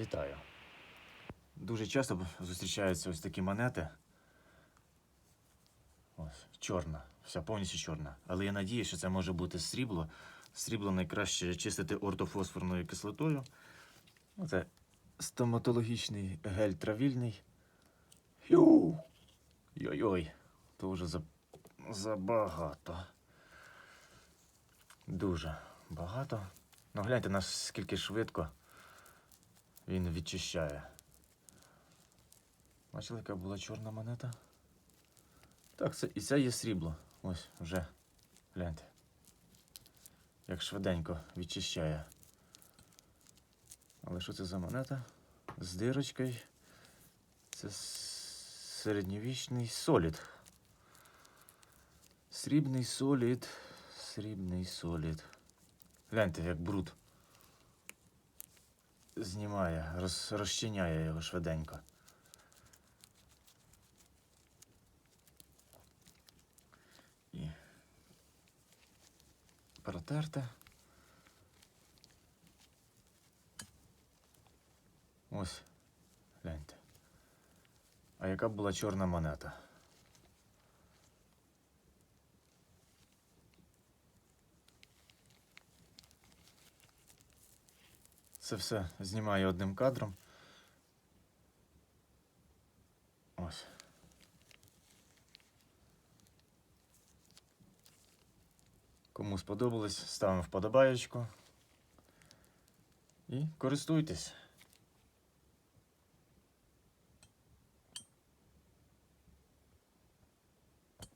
Вітаю. Дуже часто зустрічаються ось такі монети. Ось, чорна, вся повністю чорна. Але я надію, що це може бути срібло. Срібло найкраще чистити ортофосфорною кислотою. Ну, Це стоматологічний гель травільний. Йой-йой, то вже за... забагато. Дуже багато. Ну гляньте, наскільки швидко він відчищає. Бачили, яка була чорна монета? Так, це, і це є срібло. Ось вже. Гляньте. Як швиденько відчищає. Але що це за монета? З дирочкою. Це середньовічний солід. Срібний солід. Срібний солід. Гляньте, як бруд. Знімає, роз, розчиняє його швиденько. І протерте. Ось, гляньте. А яка була чорна монета? Це все знімаю одним кадром. Ось. Кому сподобалось, ставимо вподобаєчку. І користуйтесь.